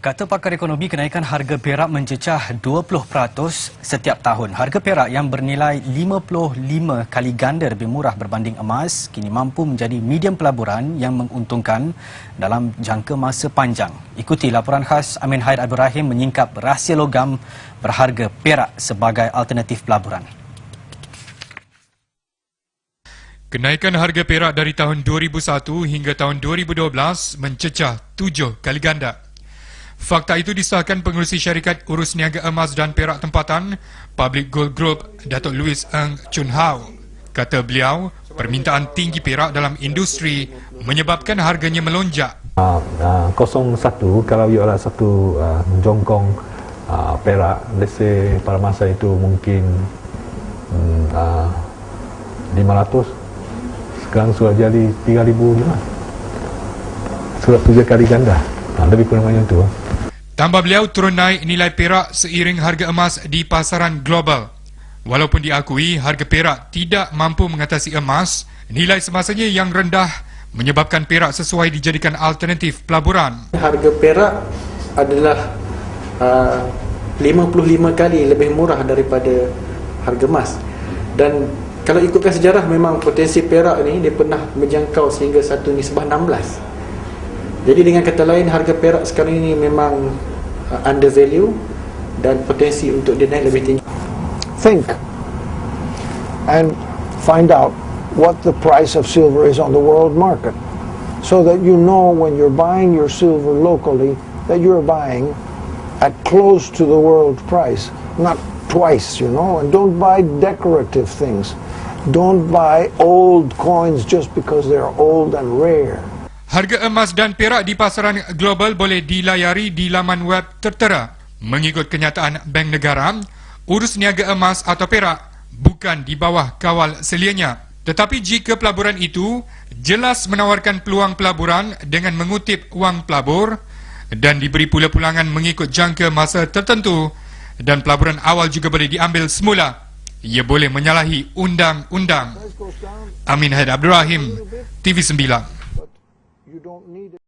Kata pakar ekonomi, kenaikan harga perak mencecah 20% setiap tahun. Harga perak yang bernilai 55 kali ganda lebih murah berbanding emas kini mampu menjadi medium pelaburan yang menguntungkan dalam jangka masa panjang. Ikuti laporan khas Amin Haid Abdul Rahim menyingkap rahsia logam berharga perak sebagai alternatif pelaburan. Kenaikan harga perak dari tahun 2001 hingga tahun 2012 mencecah tujuh kali ganda. Fakta itu disahkan pengurusi syarikat urus niaga emas dan perak tempatan Public Gold Group Datuk Louis Ng Chun Hao. Kata beliau, permintaan tinggi perak dalam industri menyebabkan harganya melonjak. Uh, uh, 01 kalau you ada satu uh, jongkong perak let's say pada masa itu mungkin um, uh, 500 sekarang sudah jadi 3000 lah sudah tujuh kali ganda lebih kurang macam tu Tambah beliau turun naik nilai perak seiring harga emas di pasaran global. Walaupun diakui harga perak tidak mampu mengatasi emas, nilai semasanya yang rendah menyebabkan perak sesuai dijadikan alternatif pelaburan. Harga perak adalah uh, 55 kali lebih murah daripada harga emas. Dan kalau ikutkan sejarah memang potensi perak ni dia pernah menjangkau sehingga satu nisbah 16. Jadi dengan kata lain harga perak sekarang ini memang uh, dan potensi untuk dia naik lebih tinggi. think and find out what the price of silver is on the world market so that you know when you're buying your silver locally that you're buying at close to the world price, not twice, you know, and don't buy decorative things. Don't buy old coins just because they're old and rare. Harga emas dan perak di pasaran global boleh dilayari di laman web tertera. Mengikut kenyataan Bank Negara, urus niaga emas atau perak bukan di bawah kawal selianya. Tetapi jika pelaburan itu jelas menawarkan peluang pelaburan dengan mengutip wang pelabur dan diberi pula pulangan mengikut jangka masa tertentu dan pelaburan awal juga boleh diambil semula, ia boleh menyalahi undang-undang. Amin Haid Abdul Rahim, TV 9.